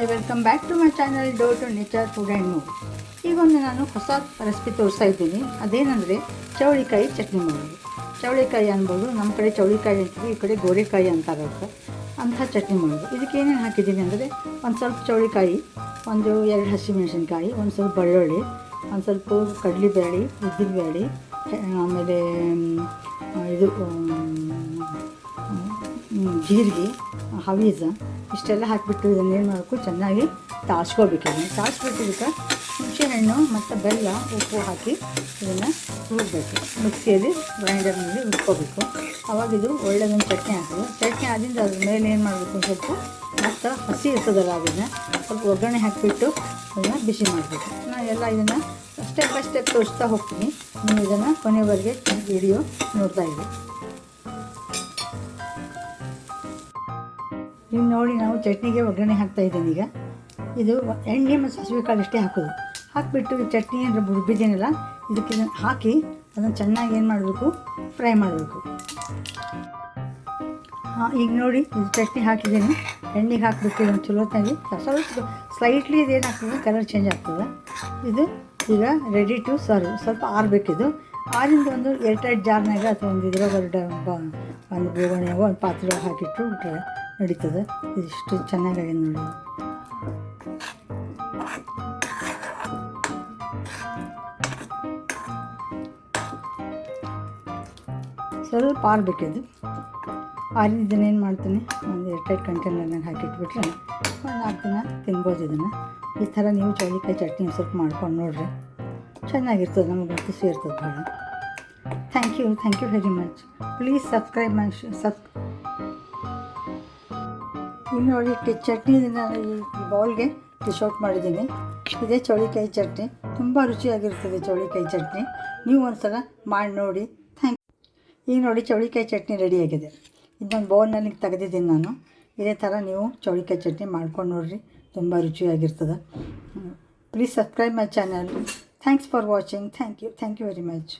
Hi welcome back to my channel do to nature food and move ಈಗೊಂದು ನಾನು ಹೊಸ recipe ತೋರಿಸ್ತಾ ಇದ್ದೀನಿ. ಅದೇನೆಂದರೆ ಚೌಳಿಕಾಯಿ ಚಟ್ನಿ ಮಾಡೋದು. ಚೌಳಿಕಾಯಿ ಅನ್ಬೋದು ನಮ್ಮ ಕಡೆ ಚೌಳಿಕಾಯಿ ಅಂತೀವಿ ಈ ಕಡೆ ಗೋರೆಕಾಯಿ ಅಂತ ಅದಕ್ಕೆ ಅಂತಹ ಚಟ್ನಿ ಮಾಡೋದು. ಇದಕ್ಕೆ ಏನೇನು ಹಾಕಿದ್ದೀನಿ ಅಂದರೆ ಒಂದು ಸ್ವಲ್ಪ ಚೌಳಿಕಾಯಿ ಒಂದು ಎರಡು ಹಸಿಮೆಣಸಿನ್ಕಾಯಿ ಒಂದು ಸ್ವಲ್ಪ ಬೆಳ್ಳುಳ್ಳಿ ಒಂದು ಸ್ವಲ್ಪ ಕಡಲೆಬೇಳೆ ಉದ್ದಿನಬೇಳೆ ಆಮೇಲೆ ಮ್, ಇದು ಜೀರಿಗೆ ಹವೀಜ ಇಷ್ಟೆಲ್ಲ ಹಾಕಿಬಿಟ್ಟು ಇದನ್ನು ಏನು ಮಾಡಬೇಕು? ಚೆನ್ನಾಗಿ ತಾಳ್ಸ್ಬಿಟ್ಟು ಇದಕ್ಕೆ ಹುಣಸೆಹಣ್ಣು ಮತ್ತು ಬೆಲ್ಲ, ಉಪ್ಪು ಹಾಕಿ ಇದನ್ನು ಹುಡ್ಬೇಕು ಮಿಕ್ಸಿಯಲ್ಲಿ ಗ್ರೈಂಡರ್ನಲ್ಲಿ ರುಬ್ಕೋಬೇಕು ಅವಾಗ ಇದು ಒಳ್ಳೆದೊಂದು ಚಟ್ನಿ ಹಾಕೋದು ಚಟ್ನಿ ಆದಿಂದ ಅದ್ರ ಮೇಲೆ ಏನು ಮಾಡಬೇಕು ಸ್ವಲ್ಪ ಮತ್ತು ಹಸಿ ಇರ್ತದಲ್ಲ ಅದನ್ನು ಸ್ವಲ್ಪ ಒಗ್ಗರಣೆ ಹಾಕಿಬಿಟ್ಟು ಅದನ್ನು ಬಿಸಿ ಮಾಡಬೇಕು. ನಾನು ಎಲ್ಲ ಇದನ್ನು ಸ್ಟೆಪ್ ಬೈ ಸ್ಟೆಪ್ ತೋರಿಸ್ತಾ ಹೋಗ್ತೀನಿ. ನೀವು ಇದನ್ನು ಕೊನೆವರೆಗೆ ವಿಡಿಯೋ ನೋಡ್ತಾ ಇರಿ. ಈಗ ನೋಡಿ, ನಾವು ಚಟ್ನಿಗೆ ಒಗ್ಗರಣೆ ಹಾಕ್ತಾ ಇದ್ದೀನಿ ಈಗ. ಇದು ಎಣ್ಣೆ ಮತ್ತು ಸಾಸಿವೆ ಕಾಳು ಇಷ್ಟೇ ಹಾಕೋದು. ಹಾಕಿಬಿಟ್ಟು ಈ ಚಟ್ನಿ ಅಂದರೆ ರುಬ್ಬಿದ್ದೀನಲ್ಲ ಇದಕ್ಕೆ ಹಾಕಿ ಅದನ್ನು ಚೆನ್ನಾಗಿ ಏನು ಮಾಡಬೇಕು? ಫ್ರೈ ಮಾಡಬೇಕು. ಹಾಂ, ಈಗ ನೋಡಿ, ಇದು ಚಟ್ನಿ ಹಾಕಿದ್ದೀನಿ. ಎಣ್ಣೆಗೆ ಹಾಕಿಬಿಟ್ಟು ಇದನ್ನು ಚಲೋತ್ತಾಗಿ ಸ್ವಲ್ಪ ಸ್ಲೈಟ್ಲಿ ಇದೇನಾಗ್ತದೆ ಕಲರ್ ಚೇಂಜ್ ಆಗ್ತದೆ. ಇದು ಈಗ ರೆಡಿ ಟು ಸರ್ವ್ ಸ್ವಲ್ಪ ಆರಬೇಕಿದು. ಆರಿಂದ ಒಂದು ಏರ್ಟೈಟ್ ಜಾರ್ನಾಗ ಅಥವಾ ಒಂದು ಇದ್ರಾಗ ಒಂದು ಬೋಗಣಿಯಾಗ ಒಂದು ಪಾತ್ರೆ ಹಾಕಿಟ್ಟು ಬಿಟ್ರೆ ನಡೀತದೆ. ಇದಿಷ್ಟು ಚೆನ್ನಾಗಾಗಿದೆ ನೋಡಿ. ಸ್ವಲ್ಪ ಆರಬೇಕಿದು ಆರಿಂದ ಏನು ಮಾಡ್ತೀನಿ, ಒಂದು ಏರ್ಟೈಟ್ ಕಂಟೈನರ್ನಾಗ ಹಾಕಿಟ್ಬಿಟ್ರೆ, ಒಂದು ನಾಲ್ಕು ದಿನ ತಿನ್ಬೋದು ಇದನ್ನು. ಈ ಥರ ನೀವು ಚೌಳಿಕಾಯಿ ಚಟ್ನಿ ಸ್ವಲ್ಪ ಮಾಡ್ಕೊಂಡು ನೋಡ್ರಿ. ಚೆನ್ನಾಗಿರ್ತದೆ, ನಮಗೆ ಖುಷಿ ಇರ್ತದೆ thank you thank you very much please subscribe my sub ಇನ್ನು ನೋಡಿ ಟಿ, ಚಟ್ನಿ ಈ ಬೌಲ್ಗೆ ಡಿಶ್ ಔಟ್ ಮಾಡಿದ್ದೀನಿ. ಇದೇ ಚೌಳಿಕಾಯಿ ಚಟ್ನಿ. ತುಂಬ ರುಚಿಯಾಗಿರ್ತದೆ ಚೌಳಿಕಾಯಿ ಚಟ್ನಿ. ನೀವು ಒಂದ್ಸಲ ಮಾಡಿ ನೋಡಿ. ಥ್ಯಾಂಕ್ ಈಗ ನೋಡಿ ಚೌಳಿಕಾಯಿ ಚಟ್ನಿ ರೆಡಿಯಾಗಿದೆ ಇದೊಂದು ಬೌಲ್ನಲ್ಲಿ ತೆಗೆದಿದ್ದೀನಿ ನಾನು. ಇದೇ ಥರ ನೀವು ಚೌಳಿಕಾಯಿ ಚಟ್ನಿ ಮಾಡ್ಕೊಂಡು ನೋಡಿರಿ. ತುಂಬ ರುಚಿಯಾಗಿರ್ತದೆ. Please subscribe my channel Thanks for watching. Thank you. Thank you very much.